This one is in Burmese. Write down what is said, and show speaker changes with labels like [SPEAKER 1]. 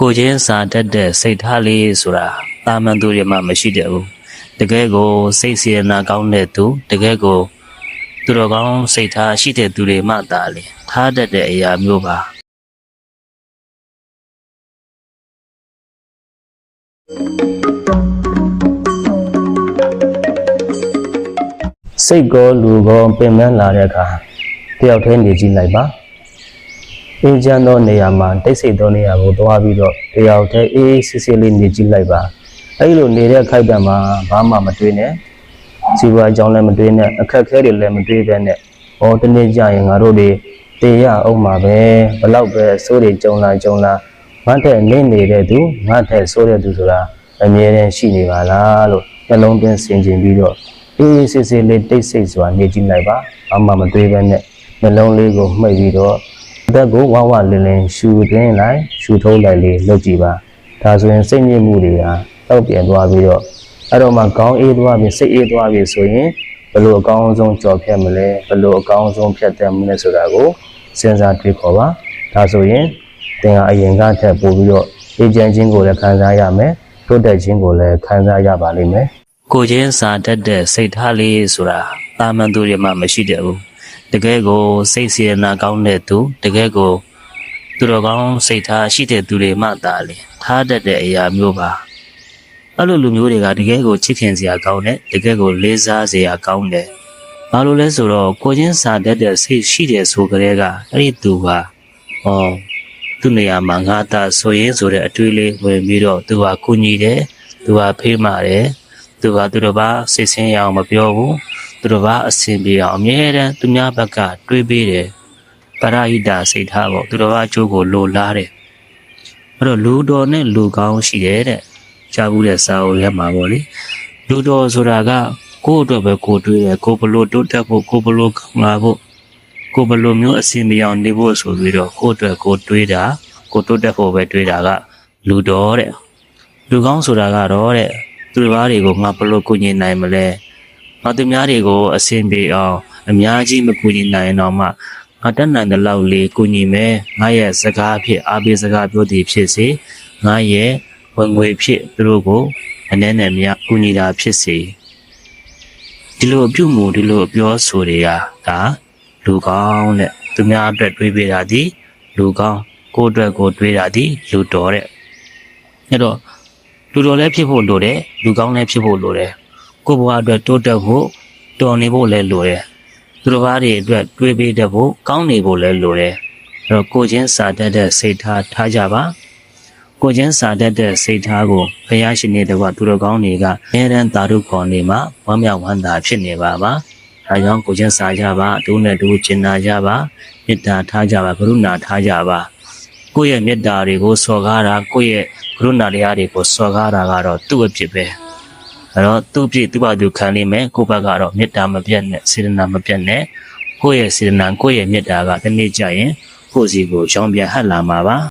[SPEAKER 1] ကိုချင်းစာတတ်တဲ့စိတ်ထားလေးဆိုတာတာမန်သူတွေမှမရှိတဲ့ဘူးတကယ်ကိုစိတ်စေနာကောင်းတဲ့သူတကယ်ကိုသူတော်ကောင်းစိတ်ထားရှိတဲ့သူတွေမှသာလေထားတတ်တဲ့အရာမျိုးပါစိတ်ကောလူကောပင်ပန်းလာတဲ့အခါတယောက်တည်းနေကြည့်လိုက်ပါ အေးချမ်းသောနေရာမှာတိတ်ဆိတ်သောနေရာကိုသွားပြီးတော့တယောက်တည်းအေးအေးဆေးဆေးလေးနေကြည့်လိုက်ပါအဲ့လိုနေတဲ့ခိုက်တံမှာဘာမှမတွေးနဲ့စီပွားကြောင်းလည်းမတွေးနဲ့အခက်အခဲတွေလည်းမတွေးပဲနဲ့ဟောတနေ့ကျရင်ငါတို့တွေတေရအောင်မှာပဲဘလောက်ပဲစိုးတွေကြုံလာကြုံလာငါတဲ့နေနေတဲ့သူငါတဲ့စိုးတဲ့သူဆိုတာအမြဲတမ်းရှိနေပါလားလို့နှလုံးသွင်းဆင်ခြင်ပြီးတော့အေးအေးဆေးဆေးလေးတိတ်ဆိတ်စွာနေကြည့်လိုက်ပါဘာမှမတွေးပဲနဲ့နှလုံးလေးကိုမှိတ်ပြီးတော့ အသက်ကိုဝဝလင်းလင်းရှူသွင်းလိုက်ရှူထုတ်လိုက်လေးလုပ်ကြည့်ပါဒါဆိုရင်စိတ်ညစ်မှုတွေကတောက်ပြန်သွားပြီးတော့အဲ့တော့မှကောင်းအေးသွားပြီးစိတ်အေးသွားပြီးဆိုရင်ဘယ်လိုအကောင်းဆုံးကြော်ဖြတ်မလဲဘယ်လိုအကောင်းဆုံးဖြတ်တတ်မလဲဆိုတာကိုစဉ်းစားတွေးခေါ်ပါဒါဆိုရင်သင်ဟာအရင်ကထက်ပိုပြီးတော့အေးချမ်းခြင်းကိုလည်းခံစားရမယ်တိုးတက်ခြင်းကိုလည်းခံစားရပါလိမ့်မယ်ကိုချင်းစာတတ်တဲ့စိတ်ထားလေးဆိုတာတာမန်သူတွေမှမရှိတဲ့ဘူး တကယ်ကိုစိတ်စေနာကောင်းတဲ့သူတကယ်ကိုသူတော်ကောင်းစိတ်ထားရှိတဲ့သူတွေမှသာလေထားတတ်တဲ့အရာမျိုးပါအဲ့လိုလူမျိုးတွေကတကယ်ကိုချစ်ခင်စရာကောင်းတယ်တကယ်ကိုလေးစားစရာကောင်းတယ်ဘာလို့လဲဆိုတော့ကိုချင်းစာတတ်တဲ့စိတ်ရှိတယ်ဆိုကြတဲ့ကအဲ့ဒီသူဟာဟောသူ့နေရာမှာငါသာဆိုရင်ဆိုတဲ့အတွေးလေးဝင်ပြီးတော့သူဟာကုညီတယ်သူဟာဖေးမာတယ်သူကသူတို့ဘာစိတ်ဆင်းရအောင်မပြောဘူး သူတို့ဘာအဆင်ပြေအောင်အမြဲတမ်းသူများဘက်ကတွေးပေးတယ်ပရဟိတစိတ်ထားပေါ့သူတို့ဘာအကျိုးကိုလိုလားတယ်အဲ့တော့လူတော်နဲ့လူကောင်းရှိတယ်တဲ့ကြားဘူးတဲ့စာအုပ်ထဲမှာပေါ့လေလူတော်ဆိုတာကကိုယ့်အတွက်ပဲကိုယ်တွေးတယ်ကိုယ်ဘလို့တိုးတက်ဖို့ကိုယ်ဘလို့ကောင်းလာဖို့ကိုယ်ဘလို့မျိုးအဆင်ပြေအောင်နေဖို့ဆိုပြီးတော့ကိုယ့်အတွက်ကိုယ်တွေးတာကိုယ်တိုးတက်ဖို့ပဲတွေးတာကလူတော်တဲ့လူကောင်းဆိုတာကတော့တဲ့သူတစ်ပါးတွေကိုငါဘယ်လိုကူညီနိုင်မလဲ ငါသူများတွေကိုအဆင်ပြေအောင်အများကြီးမကူညီနိုင်ရင်တော့မှငါတက်နိုင်တဲ့လောက်လေးကူညီမယ်ငါရဲ့စကားဖြစ်အားပေးစကားပြောသည်ဖြစ်စေငါရဲ့ဝင်ငွေဖြစ်သူတို့ကိုအနည်းနဲ့များကူညီတာဖြစ်စေဒီလိုအပြုမှုဒီလိုအပြောဆိုတွေကဒါလူကောင်းတဲ့သူများအတွက်တွေးပေးတာဒီလူကောင်းကိုယ့်အတွက်ကိုယ်တွေးတာဒီလူတော်တဲ့အဲ့တော့လူတော်လည်းဖြစ်ဖို့လိုတယ်လူကောင်းလည်းဖြစ်ဖို့လိုတယ် ကိုယ့်ဘဝအတွက်တိုးတက်ဖို့တော်နေဖို့လည်းလိုတယ်သူတစ်ပါးတွေအတွက်တွေးပေးတတ်ဖို့ကောင်းနေဖို့လည်းလိုတယ်အဲ့တော့ကိုချင်းစာတတ်တဲ့စိတ်ထားထားကြပါကိုချင်းစာတတ်တဲ့စိတ်ထားကိုဘုရားရှင်နေတဲ့ကသူတော်ကောင်းတွေကအမြဲတမ်းသာဓုခေါ်နေမှာဝမ်းမြောက်ဝမ်းသာဖြစ်နေပါပါဒါကြောင့်ကိုချင်းစာကြပါဒုနဲ့ဒုကျင်နာကြပါမေတ္တာထားကြပါကရုဏာထားကြပါကိုယ့်ရဲ့မေတ္တာတွေကိုစော်ကားတာကိုယ့်ရဲ့ကရုဏာတရားတွေကိုစော်ကားတာကတော့သူ့အဖြစ်ပဲ အဲ့တော့သူ့အဖြစ်သူ့ဘာသူခံလိမ့်မယ်ကိုယ့်ဘက်ကတော့မေတ္တာမပြတ်နဲ့စေတနာမပြတ်နဲ့ကိုယ့်ရဲ့စေတနာကိုယ့်ရဲ့မေတ္တာကဒီနေ့ကျရင်ကိုယ့်စီကိုကြောင်းပြန်ဟတ်လာမှာပါ